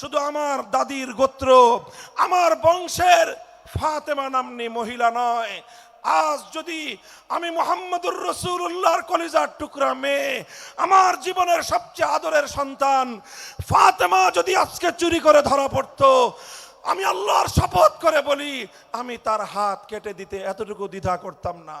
শুধু আমার দাদির গোত্র, আমার বংশের ফাতেমা নামনি মহিলা নয়। আজ যদি আমি মোহাম্মদুর রসুল্লাহর কলিজার টুকরা মেয়ে, আমার জীবনের সবচেয়ে আদরের সন্তান ফাতেমা যদি আজকে চুরি করে ধরা পড়তো, আমি আল্লাহর শপথ করে বলি, আমি তার হাত কেটে দিতে এতটুকু দ্বিধা করতাম না।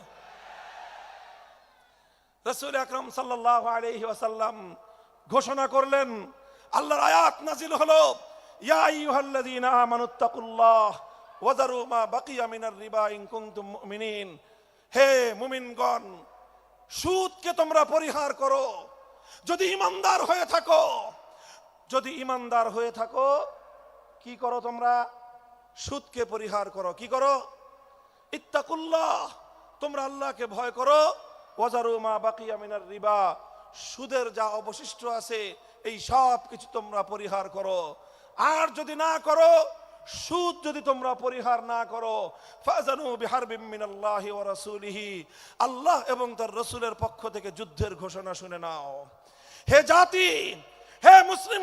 রসুল আকরম সাল্লাহ আলহি ওয়াসাল্লাম ঘোষণা করলেন, আল্লাহর আয়াত নাজিল হলো সুদকে তোমরা পরিহার করো। যদি ইমানদার হয়ে থাকো, যদি ইমানদার হয়ে থাকো, কি করো তোমরা? সুদকে পরিহার করো। কি করো? ইত্তাকুল্লাহ, তোমরা আল্লাহকে ভয় করো। ওয়াজারু মা বাকিয়া মিনার রিবা। সুদের যা অবশিষ্ট আছে, এই সব কিছু তোমরা পরিহার করো। আর যদি না করো, সুদ যদি তোমরা পরিহার না করো, ফাজানু বিহারবিম মিনাল্লাহি ওয়া রাসূলিহি। আল্লাহ এবং তার রসুলের পক্ষ থেকে যুদ্ধের ঘোষণা শুনে নাও। হে জাতি, হে মুসলিম